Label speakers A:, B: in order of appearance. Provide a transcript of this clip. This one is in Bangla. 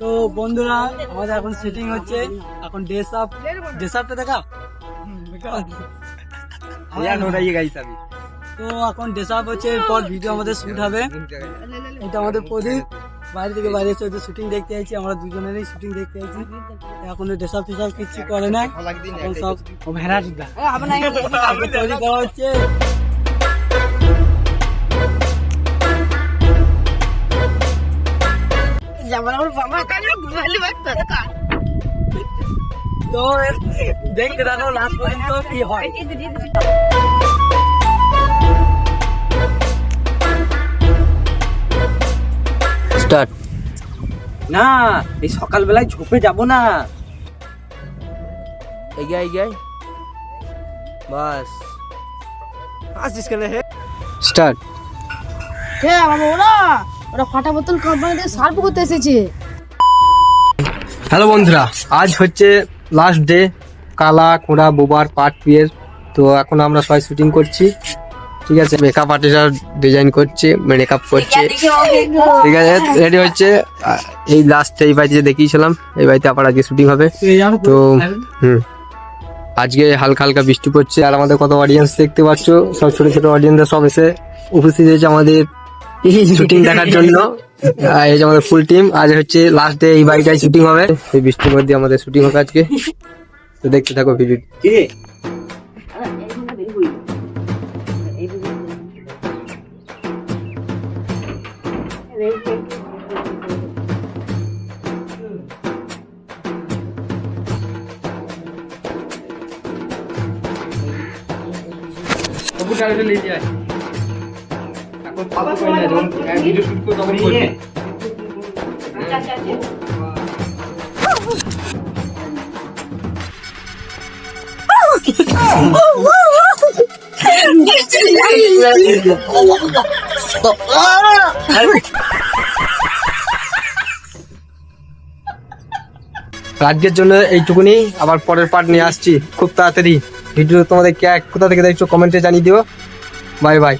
A: তো বন্ধুরা আমাদের এখন সেটিং হচ্ছে এখন ড্রেস আপ ড্রেস আপটা দেখা? তো এখন ড্রেস আপ হচ্ছে এরপর ভিডিও আমাদের শুট হবে। এটা আমাদের প্রদীপ। বাইরে থেকে বাইরে এসে শুটিং দেখতে আছি আমরা দুজনেরই শুটিং দেখতে আছি এখন ড্রেস আপ টেসাপ কিছু করে না এখন সব ভেড়া দিদা তৈরি করা হচ্ছে তো দেখতে থাকো লাস্ট পর্যন্ত কি হয়
B: স্টার্ট না এই সকালবেলায় ঝোপে যাব না। এগিয়ে এগিয়ে। বাস। আসিস কেন হে? স্টার্ট।
C: হ্যাঁ বাবা ওরা ওরা ফাটা বোতল কোম্পানিতে সার্ভ করতে এসেছে।
B: হ্যালো বন্ধুরা আজ হচ্ছে লাস্ট ডে কালা কোড়া বোবার পার্ট টু এর তো এখন আমরা সবাই শুটিং করছি। ঠিক আছে মেকআপ আর্টিস্ট ডিজাইন করছে মেকআপ করছে। ঠিক আছে রেডি হচ্ছে। এই লাস্ট এই বাড়িতে দেখিয়েছিলাম, এই বাড়িতে আবার আজকে শুটিং হবে। তো, হুম। আজকে হালকা হালকা বৃষ্টি পড়ছে, আর আমাদের কত অডিয়েন্স দেখতে পাচ্ছ, সব ছোট ছোট অডিয়েন্স সব এসে উপস্থিত হয়েছে আমাদের শুটিং দেখার জন্য। এই যে আমাদের ফুল টিম আজ হচ্ছে লাস্ট ডে এই বাড়িটায় শুটিং হবে। এই বৃষ্টির মধ্যে আমাদের শুটিং হবে আজকে। তো দেখতে থাকো ভিডিও এখন ফালতু করে না যখন ভিডিও শুট করব তখন করবি আজকের জন্য এইটুকুনি। আবার পরের পার্ট নিয়ে আসছি। খুব তাড়াতাড়ি। ভিডিও তোমাদের কোথা থেকে দেখছ? কমেন্টে জানিয়ে দিও। Bye bye